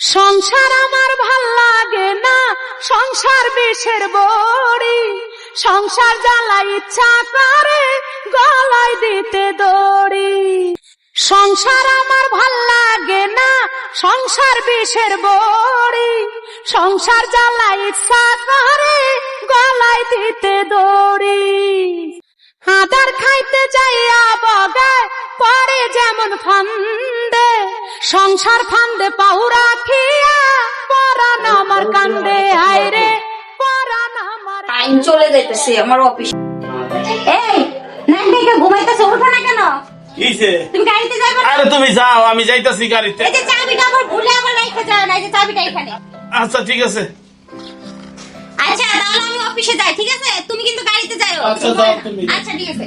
সংসার আমার ভালো লাগে না, সংসার বিষের বড়ি। সংসার জ্বালা ইচ্ছা করে, গলায় দিতে দড়ি। সংসার আমার ভালো লাগে না, সংসার বিষের বড়ি। সংসার জ্বালা ইচ্ছা করে, গলায় দিতে দড়ি। আদার খাইতে যাই বগায় পরে যেমন ফান্দে সংসার ফান্দে পাউরা খিয়া পরান আমার কান্দে আইরে পরান আমার টাইম চলে যাইতেছে আমার অফিস। এই নাইন থেকে ঘুমাইতেছে উঠো না কেন? কিসে? তুমি গাড়িতে যাবে আরে তুমি যাও আমি যাইতাছি গাড়িতে। এই যে চাবিটা আবার ভুলে আবার রাখতে যাও না এই যে চাবিটা এখানে। আচ্ছা ঠিক আছে। আচ্ছা তাহলে আমি অফিসে যাই ঠিক আছে? তুমি কিন্তু গাড়িতে যাও আচ্ছা, যাও তুমি। আচ্ছা ঠিক আছে।